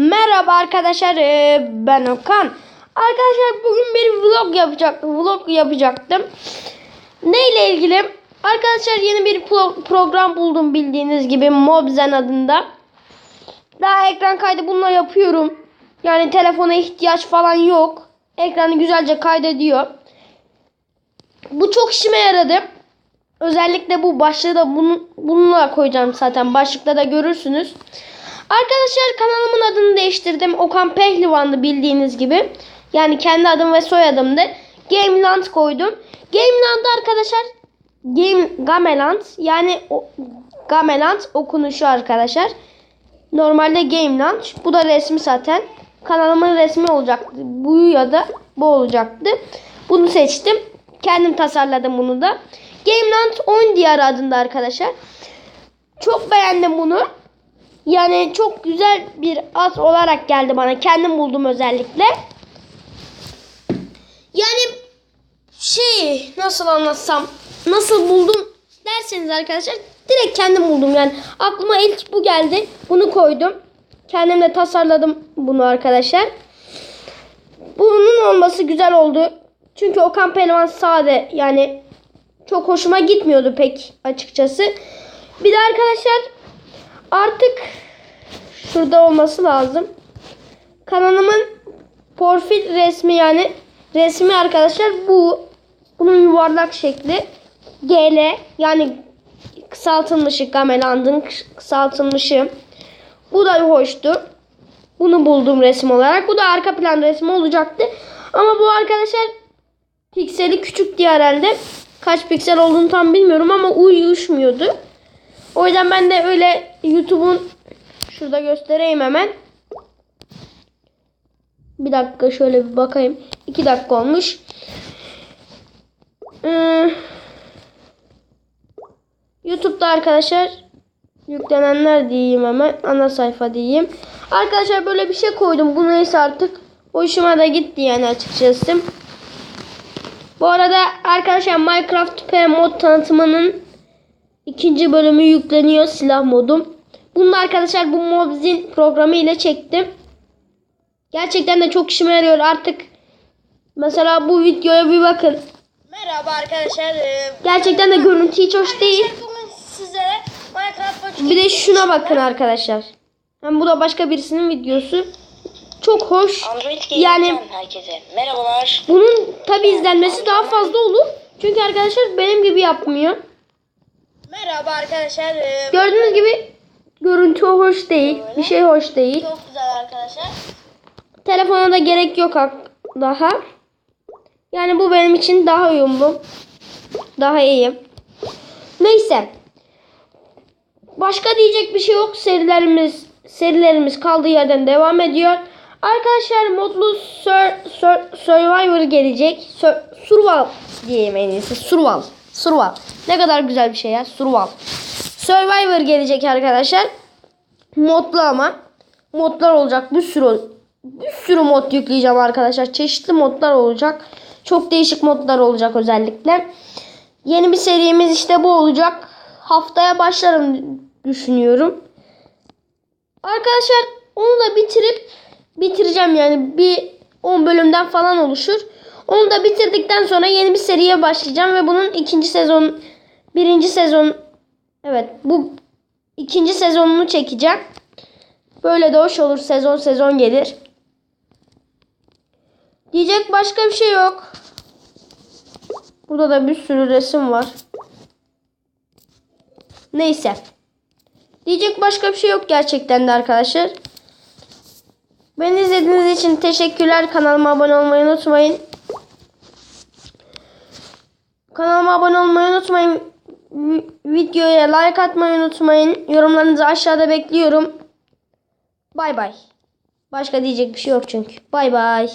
Merhaba arkadaşlar ee, ben Okan. Arkadaşlar bugün bir vlog yapacak vlog yapacaktım. Neyle ilgili? Arkadaşlar yeni bir pro- program buldum bildiğiniz gibi Mobzen adında. Daha ekran kaydı bununla yapıyorum. Yani telefona ihtiyaç falan yok. Ekranı güzelce kaydediyor. Bu çok işime yaradı. Özellikle bu başlığı da bunu, bununla koyacağım zaten. Başlıkta da görürsünüz. Arkadaşlar kanalımın adını değiştirdim. Okan Pehlivan'dı bildiğiniz gibi. Yani kendi adım ve soyadımdı. Gameland koydum. Gameland'da arkadaşlar Game Gameland yani o, Gameland okunuşu arkadaşlar. Normalde Gameland. Bu da resmi zaten. Kanalımın resmi olacaktı. Bu ya da bu olacaktı. Bunu seçtim. Kendim tasarladım bunu da. Gameland Oyun Diyarı adında arkadaşlar. Çok beğendim bunu. Yani çok güzel bir ad olarak geldi bana. Kendim buldum özellikle. Yani şey nasıl anlatsam nasıl buldum derseniz arkadaşlar direkt kendim buldum. Yani aklıma ilk bu geldi. Bunu koydum. Kendim de tasarladım bunu arkadaşlar. Bunun olması güzel oldu. Çünkü Okan Pehlivan sade. Yani çok hoşuma gitmiyordu pek açıkçası. Bir de arkadaşlar artık şurada olması lazım. Kanalımın profil resmi yani resmi arkadaşlar bu. Bunun yuvarlak şekli. GL yani kısaltılmışı Gameland'ın kısaltılmışı. Bu da hoştu. Bunu buldum resim olarak. Bu da arka plan resmi olacaktı. Ama bu arkadaşlar pikseli küçük diye herhalde. Kaç piksel olduğunu tam bilmiyorum ama uyuşmuyordu o yüzden ben de öyle YouTube'un şurada göstereyim hemen bir dakika şöyle bir bakayım. 2 dakika olmuş. Ee, YouTube'da arkadaşlar yüklenenler diyeyim hemen. Ana sayfa diyeyim. Arkadaşlar böyle bir şey koydum. Bu neyse artık. Hoşuma da gitti yani açıkçası. Bu arada arkadaşlar Minecraft P mod tanıtımının ikinci bölümü yükleniyor. Silah modum. Bunu da arkadaşlar bu Mobzin programı ile çektim. Gerçekten de çok işime yarıyor artık. Mesela bu videoya bir bakın. Merhaba arkadaşlar. Ee, Gerçekten de görüntü hiç hoş değil. Sizlere Minecraft Bir de şuna bakın arkadaşlar. Hem bu da başka birisinin videosu. Çok hoş. Yani- yani herkese merhabalar. Bunun tabi izlenmesi daha fazla olur. Çünkü arkadaşlar benim gibi yapmıyor. Merhaba arkadaşlar. Ee, Gördüğünüz gibi görüntü hoş değil. Bir şey hoş değil. çok güzel arkadaşlar. Telefona da gerek yok daha. Yani bu benim için daha uyumlu. Daha iyi. Neyse. Başka diyecek bir şey yok. Serilerimiz serilerimiz kaldığı yerden devam ediyor. Arkadaşlar modlu Sur, Sur, Survivor gelecek. Sur, survival diyeyim en iyisi. Survival. Survival. Ne kadar güzel bir şey ya. Survival. Survivor gelecek arkadaşlar. Modlu ama. Modlar olacak. Bir sürü bir sürü mod yükleyeceğim arkadaşlar. Çeşitli modlar olacak. Çok değişik modlar olacak özellikle. Yeni bir serimiz işte bu olacak. Haftaya başlarım düşünüyorum. Arkadaşlar onu da bitirip bitireceğim yani bir 10 bölümden falan oluşur. Onu da bitirdikten sonra yeni bir seriye başlayacağım ve bunun ikinci sezon birinci sezon evet bu ikinci sezonunu çekeceğim. Böyle de hoş olur sezon sezon gelir. Diyecek başka bir şey yok. Burada da bir sürü resim var. Neyse. Diyecek başka bir şey yok gerçekten de arkadaşlar. Beni izlediğiniz için teşekkürler. Kanalıma abone olmayı unutmayın. Kanalıma abone olmayı unutmayın. Vi- Videoya like atmayı unutmayın. Yorumlarınızı aşağıda bekliyorum. Bay bay. Başka diyecek bir şey yok çünkü. Bay bay.